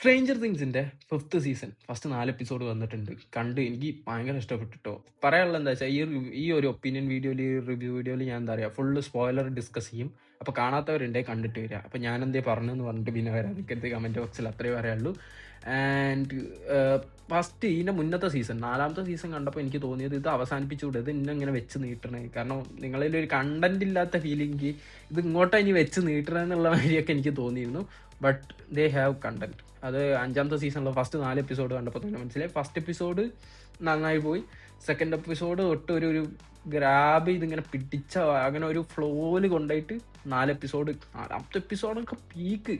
Stranger തിങ്സിന്റെ fifth season first നാല് episode വന്നിട്ടുണ്ട്. കണ്ട് എനിക്ക് ഭയങ്കര ഇഷ്ടപ്പെട്ടിട്ടോ. പറയാനുള്ള എന്താ വെച്ചാൽ ഈ ഈ ഒരു ഒപ്പീനിയൻ വീഡിയോയിൽ റിവ്യൂ വീഡിയോയിൽ ഞാൻ എന്താ പറയുക ഫുള്ള് സ്പോയിലർ ഡിസ്കസ് ചെയ്യും. അപ്പോൾ കാണാത്തവരുണ്ടേ കണ്ടിട്ട് വരിക അപ്പോൾ ഞാൻ എന്തേ പറഞ്ഞു എന്ന് പറഞ്ഞിട്ട് പിന്നെ വരാം. അതൊക്കെ കമന്റ് ബോക്സിൽ അത്രേ പറയാനുള്ളൂ. ആൻഡ് ഫസ്റ്റ് ഇതിന്റെ മുന്നത്തെ സീസൺ നാലാമത്തെ സീസൺ കണ്ടപ്പോൾ എനിക്ക് തോന്നിയത് ഇത് അവസാനിപ്പിച്ചുകൂടെ? ഇത് ഇന്നെ ഇങ്ങനെ വെച്ച് നീട്ടണേ. കാരണം നിങ്ങളിൽ ഒരു കണ്ടന്റ് ഇല്ലാത്ത ഫീലിംഗ് ഇത് ഇങ്ങോട്ടാണ് ഇനി വെച്ച് നീട്ടണമെന്നുള്ള വഴിയൊക്കെ എനിക്ക് തോന്നിയിരുന്നു. ബട്ട് ദേ ഹാവ് കണ്ടന്റ് അത് അഞ്ചാമത്തെ സീസണിലെ ഫസ്റ്റ് നാല് എപ്പിസോഡ് കണ്ടപ്പോൾ തന്നെ മനസ്സിലായി. ഫസ്റ്റ് എപ്പിസോഡ് നന്നായി പോയി. സെക്കൻഡ് എപ്പിസോഡ് തൊട്ട് ഒരു ഒരു ഗ്രാബ് ഇതിങ്ങനെ പിടിച്ച അങ്ങനെ ഒരു ഫ്ലോയിൽ കൊണ്ടായിട്ട് നാല് എപ്പിസോഡ് നാലാമത്തെ എപ്പിസോഡൊക്കെ പീക്ക്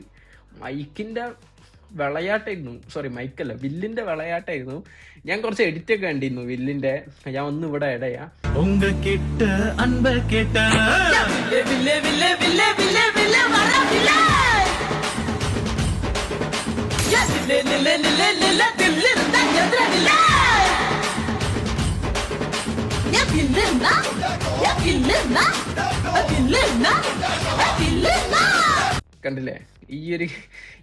മൈക്കിന്റെ വിളയാട്ടായിരുന്നു. സോറി മൈക്കല്ല വില്ലിന്റെ വിളയാട്ടായിരുന്നു. ഞാൻ കുറച്ച് എഡിറ്റ് ഒക്കെ കണ്ടിരുന്നു വില്ലിന്റെ. ഞാൻ ഒന്ന് ഇവിടെ ഇടയാ. കേട്ട് അൻപ കേട്ട്. കണ്ടില്ലേ? ഈ ഒരു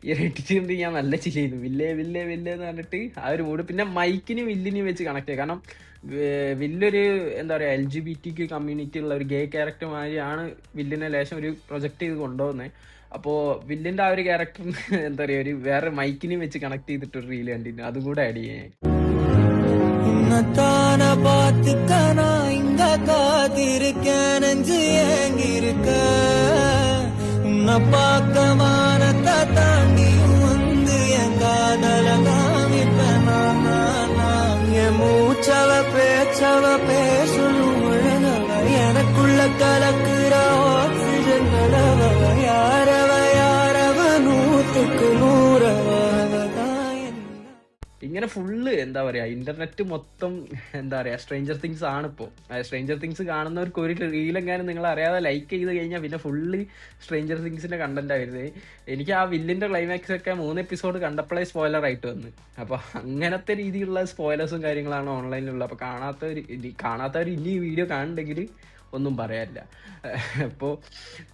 ഈ ഒരു എഡിറ്റ് കൊണ്ട് ഞാൻ നല്ല ചെയ്യുന്നു വില്ലേ വില്ലേ വില്ലേ എന്ന് പറഞ്ഞിട്ട് ആ ഒരു മൂഡ് പിന്നെ മൈക്കിന് വില്ലിനെയും വെച്ച് കണക്ട് ചെയ്യുക കാരണം വില്ലൊരു എന്താ പറയുക എൽ ജി ബി ടിക്ക് കമ്മ്യൂണിറ്റി ഉള്ള ഒരു ഗേ ക്യാരക്ടർ മാതിരിയാണ് വില്ലിനെ ലേശം ഒരു പ്രൊജക്ട് ചെയ്ത് കൊണ്ടുപോകുന്നത്. അപ്പോൾ വില്ലിന്റെ ആ ഒരു ക്യാരക്ടറിന് എന്താ പറയുക ഒരു വേറെ മൈക്കിനെയും വെച്ച് കണക്ട് ചെയ്തിട്ട് ഒരു റീൽ കണ്ടിരുന്നു അതും കൂടെ ആഡ് ചെയ്യാൻ உன்னத்தான பார்த்துக்க நான் இங்க காத்திருக்கேன் நெஞ்சு ஏங்கிருக்க உன்னை பார்க்க மானத்தை தாண்டியும் வந்து என் காதல காமிப்பேன் நான், நான், நான். என் மூச்சவ பேச்சவ பேசணும் ഇങ്ങനെ ഫുള്ള് എന്താ പറയാ ഇന്റർനെറ്റ് മൊത്തം എന്താ പറയാ സ്ട്രേഞ്ചർ തിങ്സ് ആണ് ഇപ്പോൾ സ്ട്രേഞ്ചർ തിങ്സ് കാണുന്നവർക്ക് ഒരു റീലെങ്ങാനും നിങ്ങൾ അറിയാതെ ലൈക്ക് ചെയ്ത് കഴിഞ്ഞാൽ പിന്നെ ഫുള്ള് സ്ട്രേഞ്ചർ തിങ്സിന്റെ കണ്ടന്റ് ആയിരുന്നു. എനിക്ക് ആ വില്ലിന്റെ ക്ലൈമാക്സ് ഒക്കെ മൂന്ന് എപ്പിസോഡ് കണ്ടപ്പോഴേ സ്പോയിലർ ആയിട്ട് വന്ന്. അപ്പൊ അങ്ങനത്തെ രീതിയിലുള്ള സ്പോയിലേഴ്സും കാര്യങ്ങളാണ് ഓൺലൈനിലുള്ള അപ്പൊ കാണാത്തവർ കാണാത്തവർ ഇനി വീഡിയോ കാണുന്നുണ്ടെങ്കിൽ ഒന്നും പറയാനില്ല. അപ്പോൾ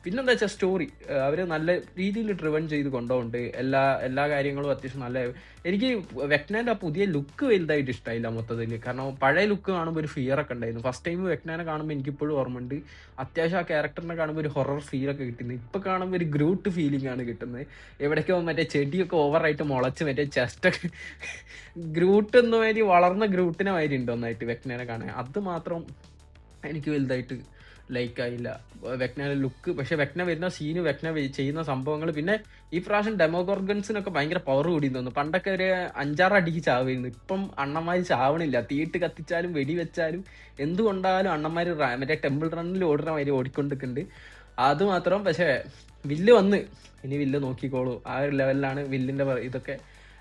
പിന്നെന്താ വെച്ചാൽ സ്റ്റോറി അവർ നല്ല രീതിയിൽ ഡ്രിവൺ ചെയ്ത് കൊണ്ടുപോകുന്നുണ്ട് എല്ലാ എല്ലാ കാര്യങ്ങളും അത്യാവശ്യം നല്ല എനിക്ക് വെക്നാന്റെ ആ പുതിയ ലുക്ക് വലുതായിട്ട് ഇഷ്ടമായില്ല മൊത്തത്തിൽ കാരണം പഴയ ലുക്ക് കാണുമ്പോൾ ഒരു ഫിയർ ഒക്കെ ഉണ്ടായിരുന്നു. ഫസ്റ്റ് ടൈം വെക്നാനെ കാണുമ്പോൾ എനിക്കിപ്പോഴും ഓർമ്മയുണ്ട്. അത്യാവശ്യം ആ ക്യാരക്ടറിനെ കാണുമ്പോൾ ഒരു ഹൊറർ ഫീൽ ഒക്കെ കിട്ടുന്നത്. ഇപ്പം കാണുമ്പോൾ ഒരു ഗ്രൂട്ട് ഫീലിംഗ് ആണ് കിട്ടുന്നത്. എവിടേക്കോ മറ്റേ ചെടിയൊക്കെ ഓവറായിട്ട് മുളച്ച് മറ്റേ ചെസ്റ്റൊക്കെ ഗ്രൂട്ട് എന്ന മാതിരി വളർന്ന ഗ്രൂട്ടിനെ മാതിരി ഉണ്ട് ഒന്നായിട്ട് വെക്നാനെ കാണാൻ. അത് മാത്രം എനിക്ക് വലുതായിട്ട് ലൈക്ക് ആയില്ല വെക്നയുടെ ലുക്ക് പക്ഷെ വെക്ന വരുന്ന സീന് വെക്ന ചെയ്യുന്ന സംഭവങ്ങൾ പിന്നെ ഈ പ്രാവശ്യം ഡെമോഗോർഗൻസിനൊക്കെ ഭയങ്കര പവർ കൂടി തോന്നുന്നു. പണ്ടൊക്കെ ഒരു അഞ്ചാറ് അടിക്ക് ചാവായിരുന്നു. ഇപ്പം അണ്ണന്മാർ ചാവണില്ല. തീയിട്ട് കത്തിച്ചാലും വെടി വെച്ചാലും എന്തുകൊണ്ടാലും അണ്ണന്മാർ മറ്റേ ടെമ്പിൾ റണ്ണിൽ ഓടുന്ന മാതിരി ഓടിക്കൊണ്ടിരിക്കുന്നുണ്ട്. അത് മാത്രം പക്ഷേ വില്ല് വന്ന്. ഇനി വില്ല് നോക്കിക്കോളൂ. ആ ഒരു ലെവലിലാണ് വില്ലിന്റെ ഇതൊക്കെ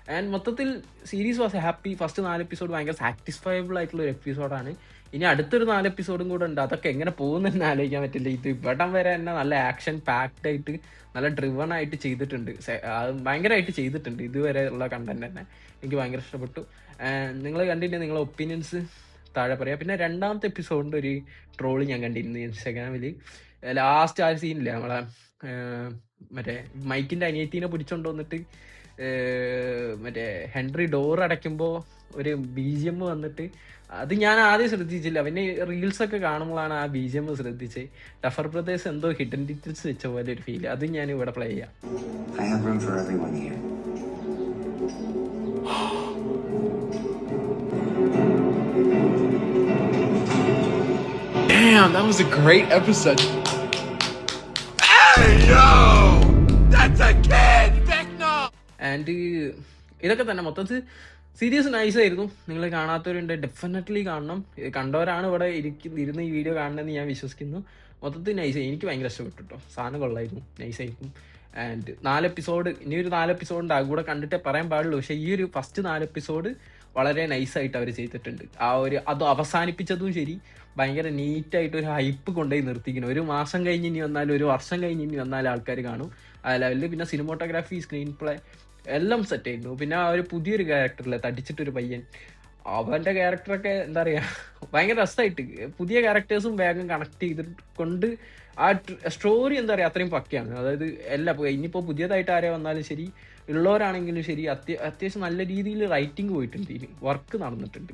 ആൻഡ് മൊത്തത്തിൽ സീരീസ് വാസ് ഹാപ്പി ഫസ്റ്റ് നാല് എപ്പിസോഡ് ഭയങ്കര സാറ്റിസ്ഫയബിൾ ആയിട്ടുള്ള ഒരു എപ്പിസോഡാണ് ഇനി അടുത്തൊരു നാല് എപ്പിസോഡും കൂടെ ഉണ്ട്. അതൊക്കെ എങ്ങനെ പോകുന്നെന്ന് ആലോചിക്കാൻ പറ്റില്ല. ഇത് ഇവിടം വരെ തന്നെ നല്ല ആക്ഷൻ പാക്ഡ് ആയിട്ട് നല്ല ഡ്രിവൺ ആയിട്ട് ചെയ്തിട്ടുണ്ട്. ഭയങ്കരമായിട്ട് ചെയ്തിട്ടുണ്ട് ഇതുവരെ ഉള്ള കണ്ടന്റ് തന്നെ. എനിക്ക് ഭയങ്കര ഇഷ്ടപ്പെട്ടു. നിങ്ങൾ കണ്ടിട്ട് നിങ്ങളെ ഒപ്പീനിയൻസ് താഴെ പറയാം. പിന്നെ രണ്ടാമത്തെ എപ്പിസോഡിന്റെ ഒരു ട്രോൾ ഞാൻ കണ്ടിരുന്നു ഇൻസ്റ്റാഗ്രാമിൽ ലാസ്റ്റ് ആ സീനില്ലേ നമ്മളെ മറ്റേ മൈക്കിന്റെ അനിയത്തിനെ പിടിച്ചോണ്ട് വന്നിട്ട് മറ്റേ ഹെൻറി ഡോർ അടയ്ക്കുമ്പോൾ ഒരു ബി ജി എം വന്നിട്ട് അത് ഞാൻ ആദ്യം ശ്രദ്ധിച്ചില്ല പിന്നെ റീൽസ് ഒക്കെ കാണുമ്പോഴാണ് ആ ബി ജി എം ശ്രദ്ധിച്ചത് ടഫർ ബ്രദേഴ്സ് എന്തോ ഹിഡൻ ഡീറ്റെയിൽസ് വെച്ച പോലെ ഒരു ഫീൽ അത് ഞാൻ ഇവിടെ പ്ലേ ചെയ്യാം. Damn, that was a great episode. And ഇതൊക്കെ തന്നെ മൊത്തത്തിൽ സീരിയസ് നൈസ് ആയിരുന്നു. നിങ്ങൾ കാണാത്തവരുണ്ട് ഡെഫിനറ്റ്ലി കാണണം. കണ്ടവരാണ് ഇവിടെ ഇരിക്കുന്ന ഇരുന്ന് ഈ വീഡിയോ കാണണമെന്ന് ഞാൻ വിശ്വസിക്കുന്നു. മൊത്തത്തിൽ നൈസ് എനിക്ക് ഭയങ്കര ഇഷ്ടപ്പെട്ടു കേട്ടോ സാധനം കൊള്ളായിരുന്നു. നൈസ് ആയിരിക്കും ആൻഡ് നാല് എപ്പിസോഡ് ഇനി ഒരു നാല് എപ്പിസോഡ് അത് കൂടെ കണ്ടിട്ടേ പറയാൻ പാടുള്ളൂ. പക്ഷേ ഈ ഒരു ഫസ്റ്റ് നാല് എപ്പിസോഡ് വളരെ നൈസായിട്ട് അവർ ചെയ്തിട്ടുണ്ട്. ആ ഒരു അത് അവസാനിപ്പിച്ചതും ശരി. ഭയങ്കര നീറ്റായിട്ട് ഒരു ഹൈപ്പ് കൊണ്ടുപോയി നിർത്തിക്കുന്നു ഒരു മാസം കഴിഞ്ഞ് ഇനി വന്നാലും ഒരു വർഷം കഴിഞ്ഞ് ഇനി വന്നാലും ആൾക്കാർ കാണും. ആ ലെവലിൽ പിന്നെ സിനിമോട്ടോഗ്രാഫി സ്ക്രീൻ പ്ലേ എല്ലാം സെറ്റ് ആയിരുന്നു. പിന്നെ ആ ഒരു പുതിയൊരു ക്യാരക്ടറിലെ തടിച്ചിട്ടൊരു പയ്യൻ അവന്റെ ക്യാരക്ടറൊക്കെ എന്താ പറയാ ഭയങ്കര രസമായിട്ട് പുതിയ ക്യാരക്ടേഴ്സും വേഗം കണക്ട് ചെയ്തിട്ട് കൊണ്ട് ആ സ്റ്റോറി എന്താ പറയാ അത്രയും പക്കയാണ്. അതായത് എല്ലാ ഇനിയിപ്പോ പുതിയതായിട്ട് ആരെ വന്നാലും ശരി ഉള്ളവരാണെങ്കിലും ശരി അത്യ അത്യാവശ്യം നല്ല രീതിയിൽ റൈറ്റിംഗ് പോയിട്ടുണ്ട്. ഇനി വർക്ക് നടന്നിട്ടുണ്ട്.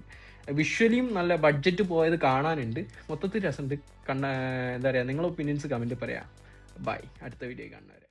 വിഷ്വലിയും നല്ല ബഡ്ജറ്റ് പോയത് കാണാനുണ്ട്. മൊത്തത്തിൽ രസമുണ്ട്. കണ്ണ എന്താ പറയുക നിങ്ങളുടെ ഒപ്പീനിയൻസ് കമന്റ് പറയാം. ബൈ അടുത്ത വീഡിയോ കാണുന്നവരെ.